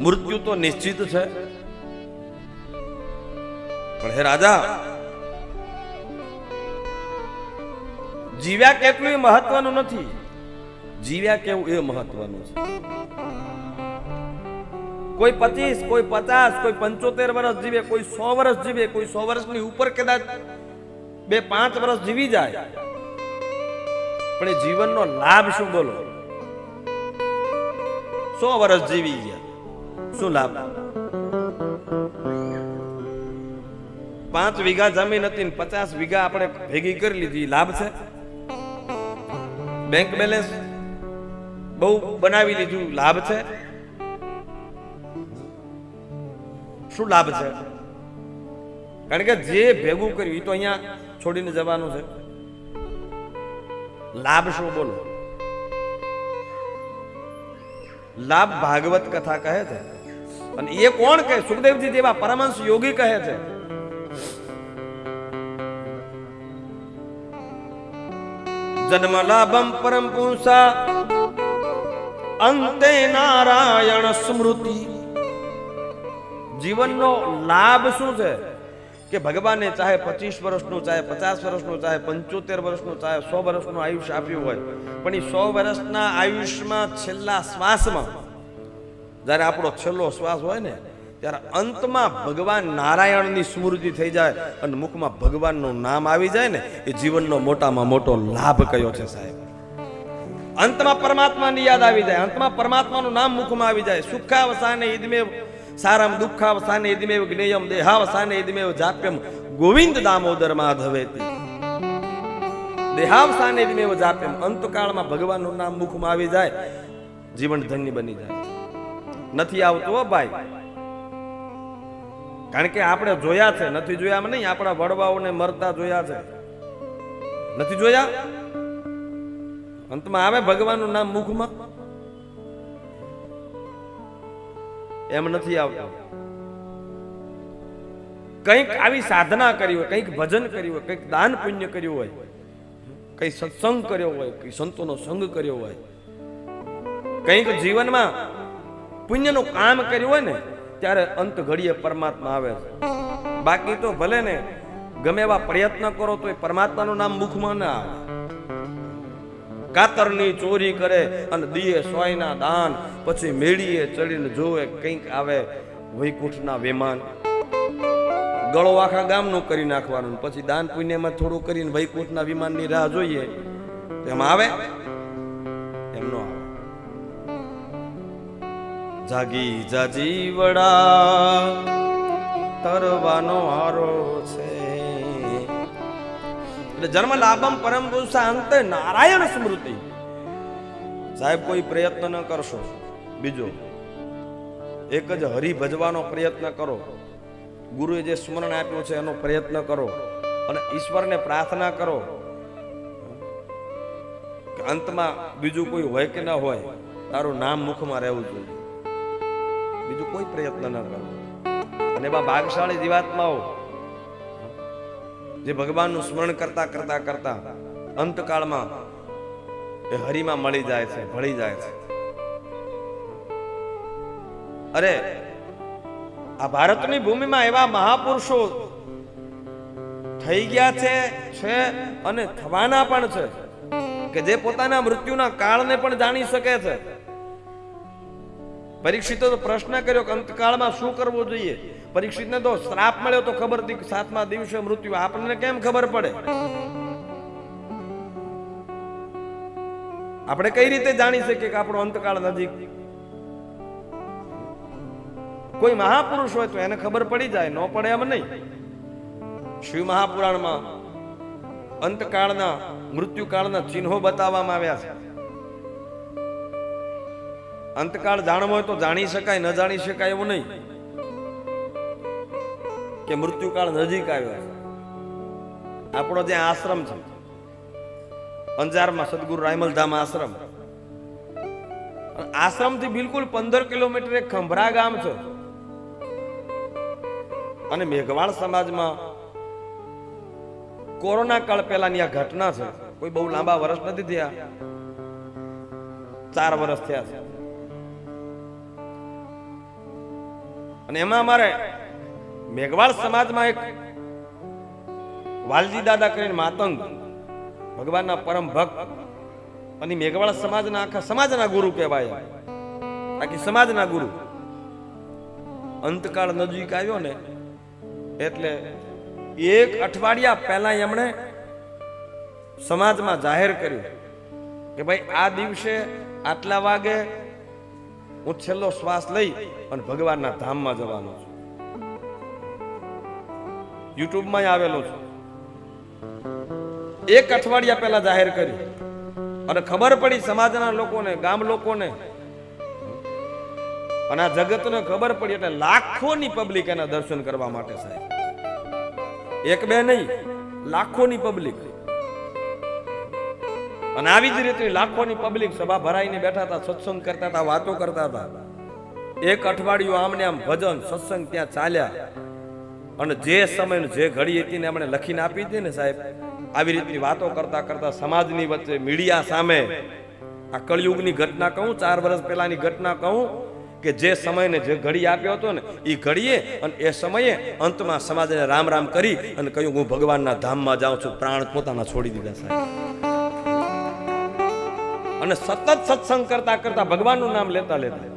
મૃત્યુ તો નિશ્ચિત છે. પણ હે રાજા, જીવ્યા કેટલું મહત્વનું નથી. જીવ્યા કેવું એ મહત્વનું છે. કોઈ પચીસ, કોઈ પચાસ, કોઈ પંચોતેર વર્ષ જીવે, કોઈ સો વર્ષ જીવે, કોઈ સો વર્ષની ઉપર કદાચ બે પાંચ વર્ષ જીવી જાય. પણ એ જીવનનો લાભ શું બોલો? સો વર્ષ જીવી ગયા. શું લાભ? પાંચ વીઘા જમીન હતી પચાસ વીઘા આપણે ભેગી કરી લીધી. લાભ છે? બેંક બેલેન્સ બહુ બનાવી લીધું. લાભ છે? શું લાભ છે? કારણ કે જે ભેગું કર્યું એ તો અહીંયા છોડીને જવાનું છે. લાભ શું બોલો? લાભ ભાગવત કથા કહે છે. અને એ કોણ કહે? સુખદેવજી જેવા પરમહંસ યોગી કહે છે. જન્મ લાભમ પરમ પુંસા અંતે નારાયણ સ્મૃતિ. જીવનનો લાભ શું છે? કે ભગવાને ચાહે પચીસ વર્ષનું, ચાહે પચાસ વર્ષનું, ચાહે પંચોતેર વર્ષનું, ચાહે સો વર્ષનું આયુષ્ય આપ્યું હોય. પણ એ સો વર્ષના આયુષ્યમાં છેલ્લા શ્વાસમાં, જ્યારે આપણો છેલ્લો શ્વાસ હોય ને, ત્યારે અંતમાં ભગવાન નારાયણની સ્મૃતિ થઈ જાય અને મુખમાં ભગવાનનું નામ આવી જાય ને, એ જીવનનો મોટામાં મોટો લાભ કયો છે સાહેબ? અંતમાં પરમાત્માની યાદ આવી જાય, અંતમાં પરમાત્માનું નામ મુખમાં આવી જાય. સુખાવસાને ઈદમેવ સારમ દુઃખાવસાને ઈદમેવ જ્ઞેયમ દેહાવસાને દિમેવ જાપ્યમ. ગોવિંદ દામોદર માધવેતી. દેહાવસાને ઈદમેવ જાપ્યમ. અંતકાળમાં ભગવાનનું નામ મુખમાં આવી જાય, જીવન ધન્ય બની જાય. નથી આવતું હો ભાઈ. કારણ કે આપણે જોયા છે, નથી જોયા નહીં, આપણા વડવાઓને મરતા જોયા છે. નથી જોયા? અંતમાં આવે ભગવાનનું નામ મુખમાં? એમ નથી આવતું. કંઈક આવી સાધના કરી હોય, કંઈક ભજન કર્યું હોય, કંઈક દાન પુણ્ય કર્યું હોય, કઈ સત્સંગ કર્યો હોય, કઈ સંતોનો સંગ કર્યો હોય, કંઈક જીવનમાં પુણ્યનું કામ કર્યું હોય ને, ત્યારે અંત ઘડીએ પરમાત્મા આવે છે. બાકી તો ભલે ને ગમે એવા પ્રયત્ન કરો તો એ પરમાત્માનું નામ મુખમાં ના આવે. કાતરની ચોરી કરે અને દીએ સોયના દાન, પછી મેળીએ ચડીને જોવે કંઈક આવે વૈકુંઠના વિમાન. ગળો આખા ગામનું કરી નાખવાનું પછી દાન પુણ્યમાં થોડું કરીને વૈકુંઠના વિમાનની રાહ જોઈએ. એમ આવે? એમ નો આવે. જાગી જાજી વડા, તરવાનો હારો છે. એટલે જન્મ લાભમ પરમ પુરુષા અંતે નારાયણ સ્મૃતિ. સાહેબ, કોઈ પ્રયત્ન ન કરશો. બીજો, એક જ હરિ ભજવાનો પ્રયત્ન કરો. ગુરુએ જે સ્મરણ આપ્યું છે એનો પ્રયત્ન કરો અને ઈશ્વરને પ્રાર્થના કરો કે અંતમાં બીજું કોઈ હોય કે ન હોય, તારું નામ મુખમાં રહેવું જોઈએ. બીજું કોઈ પ્રયત્ન ન કરો. અને એમાં ભાગશાળી જીવાત્માઓ જે ભગવાનનું સ્મરણ કરતા કરતા કરતા અંતકાળમાં એ હરિમાં મળી જાય છે, ભળી જાય છે. અરે, આ ભારતની ભૂમિમાં એવા મહાપુરુષો થઈ ગયા છે છે અને થવાના પણ છે, કે જે પોતાના મૃત્યુના કાળને પણ જાણી શકે છે. પરીક્ષિતો તો પ્રશ્ન કર્યો કે અંતકાળમાં શું કરવું જોઈએ? પરીક્ષિતને તો શ્રાપ મળ્યો તો ખબર હતી સાતમા દિવસે મૃત્યુ. આપણને કેમ ખબર પડે? આપણે કઈ રીતે જાણી શકીએ કે આપણો અંતકાળ નજીક? કોઈ મહાપુરુષ હોય તો એને ખબર પડી જાય, ન પડે એમ નહીં. શિવ મહાપુરાણમાં અંતકાળના, મૃત્યુકાળના ચિહ્નો બતાવવામાં આવ્યા છે. અંતકાળ જાણવો હોય તો જાણી શકાય, ન જાણી શકાય એવું નહીં. કે મૃત્યુકાળ નજીક આવ્યો. આપણો જે આશ્રમ છે, અંજારમાં સદગુરુ રાયમલધામ આશ્રમ. આશ્રમથી બિલકુલ પંદર કિલોમીટર એક ખંભરા ગામ છે. અને મેઘવાળ સમાજમાં કોરોના કાળ પહેલાની આ ઘટના છે, કોઈ બહુ લાંબા વર્ષ નથી થયા. ચાર વર્ષ થયા છે. અને એમાં અમારે મેઘવાળ સમાજમાં એક વાલજી દાદા કરીને માતંગ, ભગવાનના પરમ ભક્ત, અને મેઘવાળ સમાજના આખા સમાજના ગુરુ કહેવાય. આખી સમાજના ગુરુ. અંતકાળ નજીક આવ્યો ને, એટલે એક અઠવાડિયા પહેલા એમણે સમાજમાં જાહેર કર્યું કે ભાઈ આ દિવસે આટલા વાગે હું છેલ્લો શ્વાસ લઈ અને ભગવાનના ધામમાં જવાનો છું. યુટ્યુબમાં આવેલો છું. એક અઠવાડિયા પહેલા જાહેર કર્યું અને ખબર પડી સમાજના લોકોને, ગામ લોકોને. અને આ જગતને ખબર પડી એટલે લાખોની પબ્લિક એના દર્શન કરવા માટે સાહેબ. એક બે નહીં, લાખોની પબ્લિક. અને આવી જ રીતે લાખોની પબ્લિક સભા ભરાઈને બેઠા હતા, સત્સંગ કરતા હતા, વાતો કરતા હતા. એક અઠવાડિયું આમને આમ ભજન, સત્સંગ ત્યાં ચાલ્યા. અને જે સમય જે ઘડી હતી ને એમણે લખીને આપી હતી ને સાહેબ, આવી રીતની વાતો કરતા કરતા સમાજની વચ્ચે, મીડિયા સામે, આ કળિયુગની ઘટના કહું, ચાર વર્ષ પહેલાની ઘટના કહું, કે જે સમયને જે ઘડી આપ્યો હતો ને એ ઘડીએ અને એ સમયે અંતમાં સમાજને રામ રામ કરી અને કહ્યું, હું ભગવાનના ધામમાં જાઉં છું, પ્રાણ પોતાના છોડી દીધા, સાહેબ. અને સતત સત્સંગ કરતા કરતા ભગવાનનું નામ લેતા લેતા